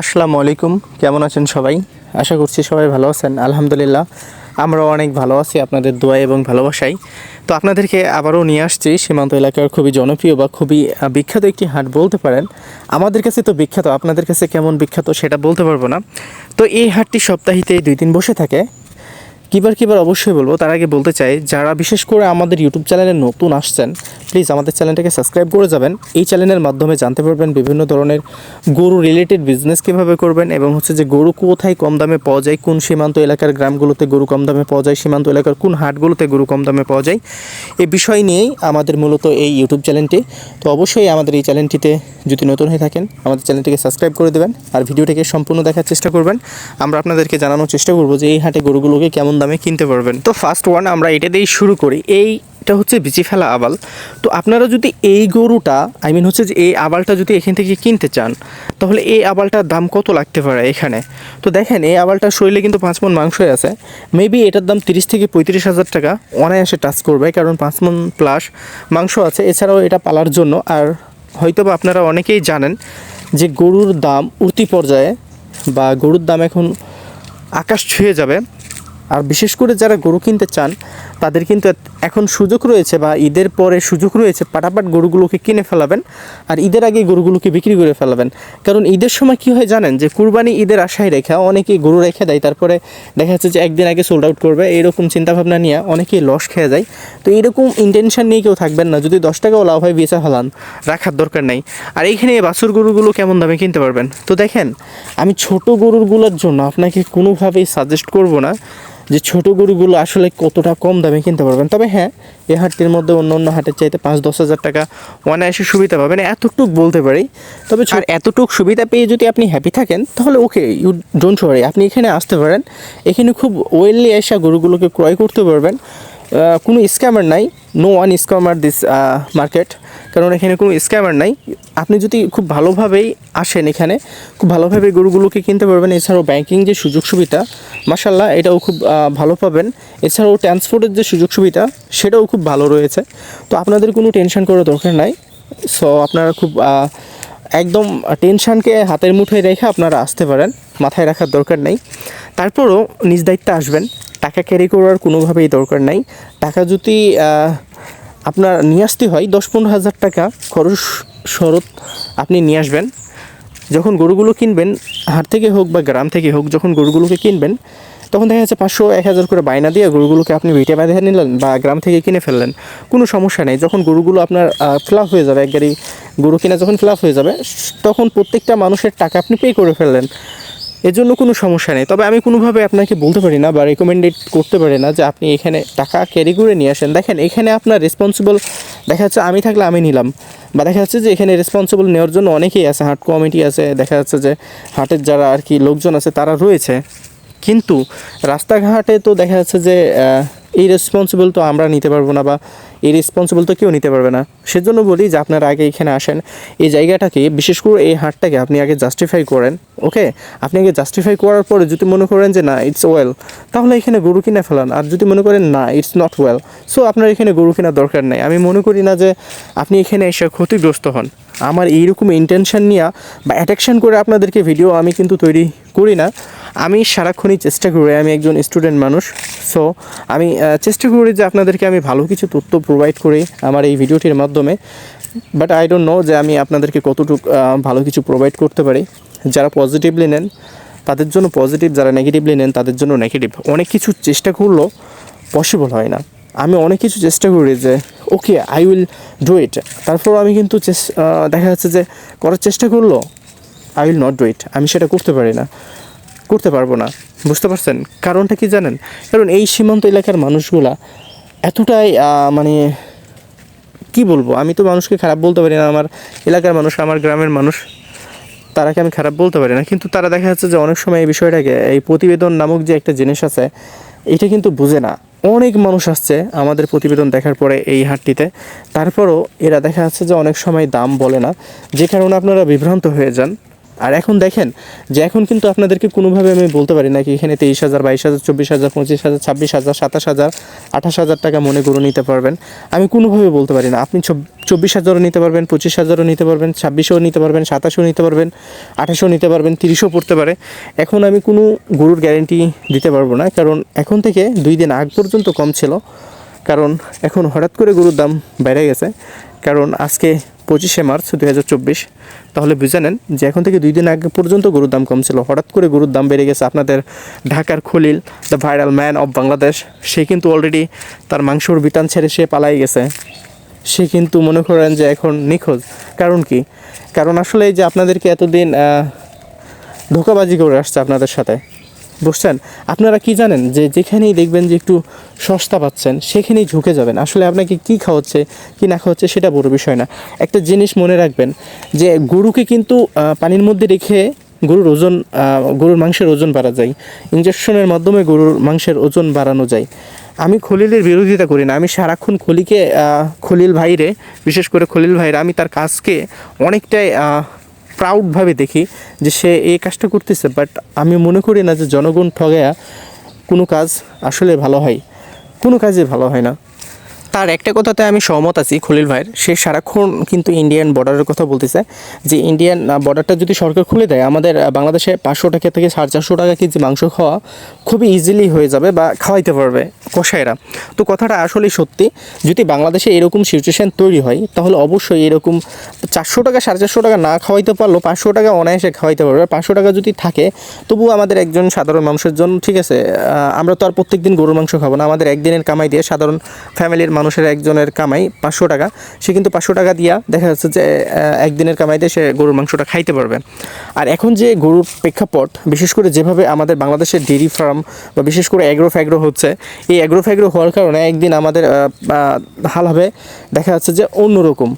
আসসালামু আলাইকুম। কেমন আছেন সবাই? আশা করছি সবাই ভালো আছেন। আলহামদুলিল্লাহ, আমরাও অনেক ভালো আছি আপনাদের দোয়া এবং ভালোবাসাই তো আপনাদেরকে আবারও নিয়ে আসছি সীমান্ত এলাকার খুবই জনপ্রিয় বা খুবই বিখ্যাত একটি হাট বলতে পারেন। আমাদের কাছে তো বিখ্যাত, আপনাদের কাছে কেমন বিখ্যাত সেটা বলতে পারব না। তো এই হাটটি সপ্তাহিতে দুই দিন বসে থাকে। কিবার কিবার অবশ্যই বলব, তার আগে বলতে চাই, যারা বিশেষ করে আমাদের ইউটিউব চ্যানেলে নতুন আসছেন প্লিজ আমাদের চ্যানেলটাকে সাবস্ক্রাইব করে যাবেন। এই চ্যানেলের মাধ্যমে জানতে পারবেন বিভিন্ন ধরনের গরু রিলেটেড বিজনেস কীভাবে করবেন এবং হচ্ছে যে গরু কোথায় কম দামে পাওয়া যায়, কোন সীমান্ত এলাকার গ্রামগুলোতে গরু কম দামে পাওয়া যায়, সীমান্ত এলাকার কোন হাটগুলোতে গরু কম দামে পাওয়া যায় এই বিষয় নিয়েই আমাদের মূলত এই ইউটিউব চ্যানেলটি। তো অবশ্যই আমাদের এই চ্যানেলটিতে যদি নতুন হয়ে থাকেন, আমাদের চ্যানেলটিকে সাবস্ক্রাইব করে দেবেন আর ভিডিওটিকে সম্পূর্ণ দেখার চেষ্টা করবেন। আমরা আপনাদেরকে জানানোর চেষ্টা করব যে এই হাটে গরুগুলোকে কেমন দামে কিনতে পারবেন। তো ফার্স্ট ওয়ান আমরা এটা দিয়েই শুরু করি। এইটা হচ্ছে বিচি ফেলা আবাল। তো আপনারা যদি এই গরুটা আই মিন হচ্ছে যে এই আবালটা যদি এখান থেকে কিনতে চান, তাহলে এই আবালটার দাম কত লাগতে পারে এখানে? তো দেখেন, এই আবালটার শরীরে কিন্তু পাঁচ মন মাংসই আছে। মেবি এটার দাম তিরিশ থেকে পঁয়ত্রিশ হাজার টাকা অনায়াসে টাচ করবে, কারণ পাঁচ মন প্লাস মাংস আছে। এছাড়াও এটা পালার জন্য। আর হয়তো বা আপনারা অনেকেই জানেন যে গরুর দাম উঠতি পর্যায়ে বা গরুর দাম এখন আকাশ ছুঁয়ে যাবে। আর বিশেষ করে যারা গরু কিনতে চান, তাদের কিন্তু এখন সুযোগ রয়েছে বা ঈদের পরে সুযোগ রয়েছে পাটাপাট গরুগুলোকে কিনে ফেলাবেন আর ঈদের আগে গরুগুলোকে বিক্রি করে ফেলাবেন। কারণ ঈদের সময় কি হয় জানেন যে কুরবানি ঈদের আশায় রেখা অনেকেই গরু রেখে দেয়, তারপরে দেখা যাচ্ছে যে একদিন আগে সোল্ড আউট করবে, এরকম চিন্তাভাবনা নিয়ে অনেকেই লস খেয়ে যায়। তো এরকম ইন্টেনশন নিয়ে কেউ থাকবেন না। যদি দশ টাকাও লাভ হয় বেচা ফেলান রাখার দরকার নেই। আর এইখানে এই বাছুর গরুগুলো কেমন দামে কিনতে পারবেন? তো দেখেন, আমি ছোট গরুগুলোর জন্য আপনাকে কোনোভাবেই সাজেস্ট করব না যে ছোট গরুগুলো আসলে কতটা কম দামে কিনতে পারবেন। তবে হ্যাঁ এই হাটটির মধ্যে অন্য অন্য হাটের চাইতে পাঁচ দশ হাজার টাকা অনায়াসে সুবিধা পাবেন, এতটুক বলতে পারি। তবে আর এতটুক সুবিধা পেয়ে যদি আপনি হ্যাপি থাকেন, তাহলে ওকে ইউ ডোন্ট ওয়ারি আপনি এখানে আসতে পারেন। এখানে খুব ওয়েললি এসা গরুগুলোকে ক্রয় করতে পারবেন। কোনো স্ক্যামার নাই। No one scammer this market কারণ এখানে কোনো স্ক্যামার নাই। আপনি যদি খুব ভালোভাবেই আসেন এখানে, খুব ভালোভাবে গরুগুলোকে কিনতে পারবেন। এছাড়াও ব্যাংকিং যে সুযোগ সুবিধা মাসাল্লাহ এটাও খুব ভালো পাবেন। এছাড়াও ট্রান্সপোর্টের যে সুযোগ সুবিধা, সেটাও খুব ভালো রয়েছে। তো আপনাদের কোনো টেনশন করার দরকার নাই। সো আপনারা খুব একদম টেনশনকে হাতের মুঠোয় রেখে আপনারা আসতে পারেন, মাথায় রাখার দরকার নেই। তারপরও নিজ দায়িত্বে আসবেন, টাকা ক্যারি করার কোনোভাবেই দরকার নাই। টাকা যদি আপনার নিয়ে আসতে হয়, দশ পনেরো হাজার টাকা খরচ শরৎ আপনি নিয়ে আসবেন। যখন গরুগুলো কিনবেন, হাট থেকে হোক বা গ্রাম থেকে হোক, যখন গরুগুলোকে কিনবেন, তখন দেখা যাচ্ছে পাঁচশো, এক হাজার করে বায়না দিয়ে গরুগুলোকে আপনি ভিটে বাঁধে নিলেন বা গ্রাম থেকে কিনে ফেললেন। কোনো সমস্যা নেই, যখন গরুগুলো আপনার ফ্লাপ হয়ে যাবে এক গাড়ি গরু কিনা যখন ফ্লাপ হয়ে যাবে, তখন প্রত্যেকটা মানুষের টাকা আপনি পে করে ফেললেন। এর জন্য কোনো সমস্যা নেই। তবে আমি কোনোভাবে আপনাকে বলতে পারি না বা রেকমেন্ডেড করতে পারি না যে আপনি এখানে টাকা ক্যারি করে নিয়ে আসেন। দেখেন, এখানে আপনার রেসপন্সিবল দেখা যাচ্ছে আমি থাকলে আমি নিলাম বা দেখা যাচ্ছে যে এখানে রেসপন্সিবল নেওয়ার জন্য অনেকেই আছে, হাট কমিটি আছে, দেখা যাচ্ছে যে হাটের যারা আর কি লোকজন আছে তারা রয়েছে। কিন্তু রাস্তাঘাটে তো দেখা যাচ্ছে যে এই রেসপন্সিবল তো আমরা নিতে পারব না বা এই রেসপন্সিবল তো কেউ নিতে পারবে না। সেজন্য বলি যে আপনারা আগে এখানে আসেন। এই জায়গাটাকে, বিশেষ করে এই হাটটাকে আপনি আগে জাস্টিফাই করেন, ওকে? আপনি আগে জাস্টিফাই করার পরে যদি মনে করেন যে না ইটস ওয়েল তাহলে এখানে গরু কিনে ফেলান। আর যদি মনে করেন না ইটস নট ওয়েল সো আপনার এখানে গরু কেনার দরকার নেই। আমি মনে করি না যে আপনি এখানে এসে ক্ষতিগ্রস্ত হন। আমার এইরকম ইন্টেনশন নিয়ে বা অ্যাট্রাকশন করে আপনাদেরকে ভিডিও আমি কিন্তু তৈরি করি না। আমি সারাক্ষণই চেষ্টা করি, আমি একজন স্টুডেন্ট মানুষ সো আমি চেষ্টা করি যে আপনাদেরকে আমি ভালো কিছু তথ্য প্রোভাইড করি আমার এই ভিডিওটির মাধ্যমে বাট আই ডোন্ট নো যে আমি আপনাদেরকে কতটুকু ভালো কিছু প্রোভাইড করতে পারি। যারা পজিটিভলি নেন, তাদের জন্য পজিটিভ যারা নেগেটিভলি নেন, তাদের জন্য নেগেটিভ অনেক কিছু চেষ্টা করলেও পসিবল হয় না। আমি অনেক কিছু চেষ্টা করি যে okay I will do it তারপর আমি কিন্তু দেখা যাচ্ছে যে করার চেষ্টা করল I will not do it আমি সেটা করতে পারি না। করতে পারব না। বুঝতে পারছেন? কারণটা কি জানেন? কারণ এই সীমান্ত এলাকার মানুষগুলা এতটাই মানে কি বলব? আমি তো মানুষকে খারাপ বলতে পারি না। আমার এলাকার মানুষ, আমার গ্রামের মানুষ, তারাকে আমি খারাপ বলতে পারি না। কিন্তু তারা দেখা যাচ্ছে যে অনেক সময় এই বিষয়টাকে, এই প্রতিবেদন নামক যে একটা জিনিস আছে, এটা কিন্তু বুঝে না। অনেক মানুষ আসছে আমাদের প্রতিবেদন দেখার পরে এই হাটটিতে। তারপরও এরা দেখা যাচ্ছে যে অনেক সময় দাম বলে না। যে কারণে আপনারা বিভ্রান্ত হয়ে যান। আর এখন দেখেন যে এখন কিন্তু আপনাদেরকে কোনোভাবে আমি বলতে পারি না কি এখানে তেইশ হাজার, বাইশ হাজার, চব্বিশ হাজার, পঁচিশ হাজার, ছাব্বিশ হাজার, সাতাশ হাজার, আঠাশ হাজার টাকা মনে গরু নিতে পারবেন। আমি কোনোভাবে বলতে পারি না। আপনি চব- চব্বিশ হাজারও নিতে পারবেন, পঁচিশ হাজারও নিতে পারবেন, ছাব্বিশও নিতে পারবেন, সাতাশও নিতে পারবেন, আঠাশও নিতে পারবেন, তিরিশও পড়তে পারে। এখন আমি কোনো গরুর গ্যারেন্টি দিতে পারব না, কারণ এখন থেকে দুই দিন আগ পর্যন্ত কম ছিল। কারণ এখন হঠাৎ করে গরুর দাম বেড়ে গেছে। কারণ আজকে পঁচিশে মার্চ দু হাজার চব্বিশ। তাহলে বুঝে নেন যে এখন থেকে দুই দিন আগে পর্যন্ত গরুর দাম কম ছিল হঠাৎ করে গরুর দাম বেড়ে গেছে আপনাদের ঢাকার Khalil the viral man of Bangladesh সে কিন্তু অলরেডি তার মাংসর বিতান ছেড়ে সে পালাই গেছে। সে কিন্তু মনে করেন যে এখন নিখোঁজ। কারণ কি? কারণ আসলে যে আপনাদেরকে এতদিন ধোকাবাজি করে আসছে আপনাদের সাথে। বুঝছেন আপনারা কি জানেন যে যেখানেই দেখবেন যে একটু সস্তা পাচ্ছেন, সেখানেই ঝুঁকে যাবেন। আসলে আপনাকে কি খাওয়াচ্ছে, কি না খাওয়াচ্ছে সেটা বড় বিষয় না। একটা জিনিস মনে রাখবেন যে গরুকে কিন্তু পানির মধ্যে রেখে গরুর ওজন গরুর মাংসের ওজন বাড়া যায়। ইঞ্জেকশনের মাধ্যমে গরুর মাংসের ওজন বাড়ানো যায়। আমি খলিলের বিরোধিতা করি না। আমি সারাক্ষণ খলিকে খলিল ভাইরে, বিশেষ করে খলিল ভাইরা আমি তার কাজকে অনেকটাই প্রাউডভাবে দেখি যে সে এই কাজটা করতেছে বাট আমি মনে করি না যে জনগণ ঠগায়া কোনো কাজ আসলে ভালো হয়, কোনো কাজে ভালো হয় না। তার একটা কথাতে আমি সহমত আছি, খলিল ভাইয়ের। সে সারাক্ষণ কিন্তু ইন্ডিয়ান বর্ডারের কথা বলতেছে যে ইন্ডিয়ান বর্ডারটা যদি সরকার খুলে দেয়, আমাদের বাংলাদেশে পাঁচশো টাকা থেকে সাড়ে চারশো টাকা কেজি মাংস খাওয়া খুবই ইজিলি হয়ে যাবে বা খাওয়াইতে পারবে কষাইরা তো কথাটা আসলেই সত্যি, যদি বাংলাদেশে এরকম সিচুয়েশান তৈরি হয়, তাহলে অবশ্যই এরকম চারশো টাকা, সাড়ে চারশো টাকা না খাওয়াইতে পারলেও পাঁচশো টাকা অনায়াসে খাওয়াইতে পারবে। পাঁচশো টাকা যদি থাকে, তবুও আমাদের একজন সাধারণ মানুষের জন্য ঠিক আছে আমরা তো আর প্রত্যেক দিন গরুর মাংস খাব না, আমাদের একদিনের কামাই দিয়ে সাধারণ ফ্যামিলির মানুষের একজনের কামাই পাঁচশো টাকা, সে কিন্তু পাঁচশো টাকা দিয়া দেখা যাচ্ছে যে একদিনের কামাইতে সে গরুর মাংসটা খাইতে পারবে। আর এখন যে গরুর প্রেক্ষাপট, বিশেষ করে যেভাবে আমাদের বাংলাদেশের ডেরি ফার্ম বা বিশেষ করে অ্যাগ্রো ফ্যাগ্রো হচ্ছে, এই অ্যাগ্রো ফ্যাগ্রো হওয়ার কারণে একদিন আমাদের হাল হবে, দেখা যাচ্ছে যে অন্যরকম,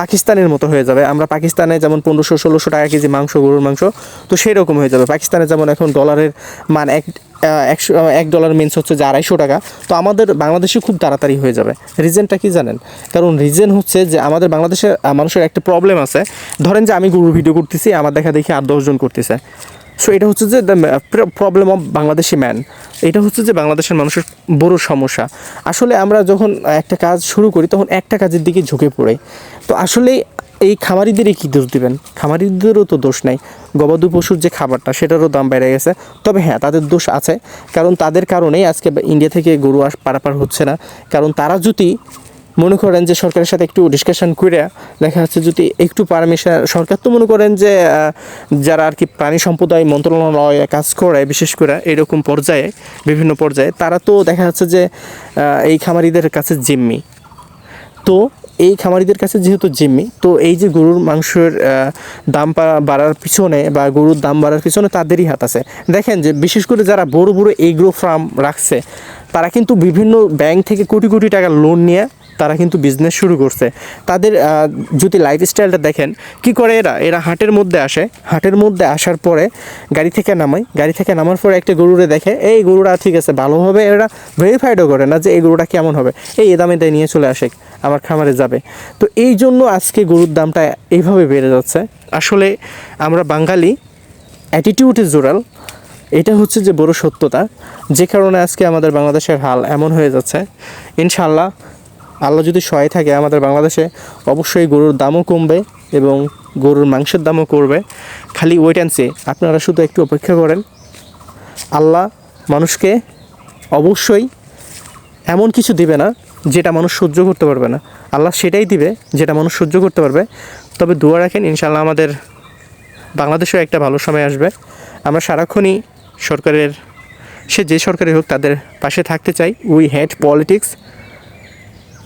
পাকিস্তানের মতো হয়ে যাবে। আমরা পাকিস্তানে যেমন পনেরোশো, ষোলোশো টাকা কেজি মাংস, গরুর মাংস, তো সেই রকম হয়ে যাবে। পাকিস্তানে যেমন এখন ডলারের মান এক একশো এক ডলার মিনস হচ্ছে যে আড়াইশো টাকা। তো আমাদের বাংলাদেশে খুব তাড়াতাড়ি হয়ে যাবে। রিজনটা কি জানেন? কারণ রিজন হচ্ছে যে আমাদের বাংলাদেশের আহ, মানুষের একটা প্রবলেম আছে। ধরেন যে আমি গরুর ভিডিও করতেছি আমার দেখা দেখি আট দশজন করতেছে। সো এটা হচ্ছে যে প্রবলেম অফ বাংলাদেশি ম্যান এটা হচ্ছে যে বাংলাদেশের মানুষের বড় সমস্যা। আসলে আমরা যখন একটা কাজ শুরু করি তখন একটা কাজের দিকে ঝুঁকে পড়ে। তো আসলে এই খামারিদেরই কী দোষ দিবেন? খামারিদেরও তো দোষ নাই। গবাদি পশুর যে খাবারটা, সেটারও দাম বেড়ে গেছে। তবে হ্যাঁ তাদের দোষ আছে। কারণ তাদের কারণেই আজকে ইন্ডিয়া থেকে গরু আস পারাপার হচ্ছে না। কারণ তারা যদি মনে করেন যে সরকারের সাথে একটু ডিসকাশন করে, দেখা যাচ্ছে যদি একটু পারমিশন সরকার তো মনে করেন যে যারা আর কি প্রাণী সম্প্রদায় মন্ত্রণালয়ে কাজ করে, বিশেষ করে এরকম পর্যায়ে, বিভিন্ন পর্যায়ে, তারা তো দেখা যাচ্ছে যে এই খামারিদের কাছে জিম্মি। তো এই খামারিদের কাছে যেহেতু জিম্মি, তো এই যে গরুর মাংসের দাম বাড়ার পিছনে বা গরুর দাম বাড়ার পিছনে তাদেরই হাত আছে। দেখেন যে বিশেষ করে যারা বড় বড় এগ্রো ফার্ম রাখছে, তারা কিন্তু বিভিন্ন ব্যাংক থেকে কোটি কোটি টাকা লোন নিয়ে তারা কিন্তু বিজনেস শুরু করছে। তাদের যদি লাইফস্টাইলটা দেখেন, কি করে এরা? এরা হাটের মধ্যে আসে। হাটের মধ্যে আসার পরে গাড়ি থেকে নামায়। গাড়ি থেকে নামার পরে একটা গরুরে দেখে, এই গরুটা ঠিক আছে, ভালোভাবে এরা ভেরিফাইডও করে না যে এই গরুটা কেমন হবে। এই এ দামে নিয়ে চলে আসে। আমার খামারে যাবে। তো এই জন্য আজকে গরুর দামটা এইভাবে বেড়ে যাচ্ছে। আসলে আমরা বাঙালি অ্যাটিটিউড জোরাল এটা হচ্ছে যে বড় সত্যতা। যে কারণে আজকে আমাদের বাংলাদেশের হাল এমন হয়ে যাচ্ছে। ইনশাল্লাহ আল্লাহ যদি সহায় থাকে আমাদের বাংলাদেশে, অবশ্যই গরুর দামও কমবে এবং গরুর মাংসের দামও করবে। খালি ওয়েট অ্যান্ড সে আপনারা শুধু একটু অপেক্ষা করেন। আল্লাহ মানুষকে অবশ্যই এমন কিছু দিবে না যেটা মানুষ সহ্য করতে পারবে না। আল্লাহ সেটাই দিবে যেটা মানুষ সহ্য করতে পারবে। তবে দোয়া রাখেন ইনশাল্লাহ আমাদের বাংলাদেশেও একটা ভালো সময় আসবে। আমরা সারাক্ষণই সরকারের, সে যে সরকারি হোক তাদের পাশে থাকতে চাই। উই হ্যাড পলিটিক্স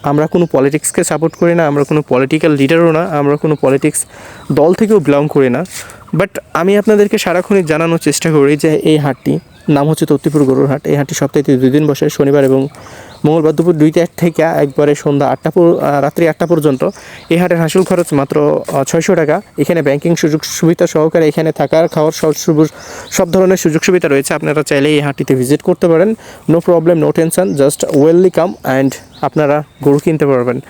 আমরা কোনো পলিটিক্সকে সাপোর্ট করি না, আমরা কোনো পলিটিক্যাল লিডারও না, আমরা কোনো পলিটিক্স দল থেকেও বিলং করি না। বাট আমি আপনাদেরকে সারাক্ষণই জানানোর চেষ্টা করি যে এই হাটটি, নাম হচ্ছে তত্তিপুর গরুর হাট। এই হাটটি সপ্তাহে দুই দিন বসে, শনিবার এবং মঙ্গলবার দুপুর দুইটা থেকে একবারে সন্ধ্যা আটটা রাত্রি আটটা পর্যন্ত। এই হাটের হাসিল খরচ মাত্র ছয়শো টাকা। এখানে ব্যাংকিং সুযোগ সুবিধা সহকারে এখানে থাকার, খাওয়ার, সব সুবু- সব ধরনের সুযোগ সুবিধা রয়েছে। আপনারা চাইলে এই হাটটিতে ভিজিট করতে পারেন। No problem no tension just ওয়েললি come and আপনারা গরু কিনতে পারবেন।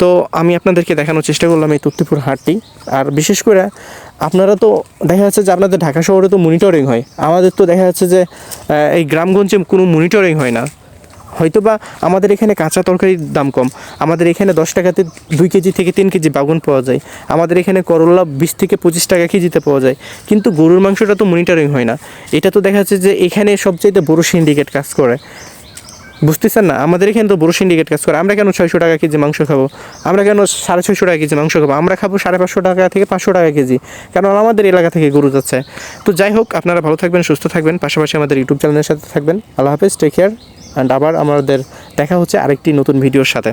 তো আমি আপনাদেরকে দেখানোর চেষ্টা করলাম এই তত্তিপুর হাটটি। আর বিশেষ করে আপনারা তো দেখা যাচ্ছে যে আপনাদের ঢাকা শহরে তো মনিটরিং হয়। আমাদের তো দেখা যাচ্ছে যে এই গ্রামগঞ্জে কোনো মনিটরিং হয় না। হয়তো বা আমাদের এখানে কাঁচা তরকারির দাম কম। আমাদের এখানে দশ টাকাতে দুই কেজি থেকে তিন কেজি বাগুন পাওয়া যায়। আমাদের এখানে করলা বিশ থেকে পঁচিশ টাকা কেজিতে পাওয়া যায়। কিন্তু গরুর মাংসটা তো মনিটরিং হয় না। এটা তো দেখা যাচ্ছে যে এখানে সবচাইতে বড় সিন্ডিকেট কাজ করে। বুঝতেছেন না? আমাদের এখানে তো বড় সিন্ডিকেট কাজ করে। আমরা কেন ছয়শো টাকা কেজি মাংস খাব? আমরা কেন সাড়ে ছয়শো টাকা কেজি মাংস খাব? আমরা খাব সাড়ে পাঁচশো টাকা থেকে পাঁচশো টাকা কেজি। কারণ আমাদের এলাকা থেকে গরু যাচ্ছে। তো যাই হোক, আপনারা ভালো থাকবেন, সুস্থ থাকবেন। পাশাপাশি আমাদের ইউটিউব চ্যানেলের সাথে থাকবেন। আল্লাহ হাফেজ টেক কেয়ার অ্যান্ড আবার আমাদের দেখা হচ্ছে আরেকটি নতুন ভিডিওর সাথে।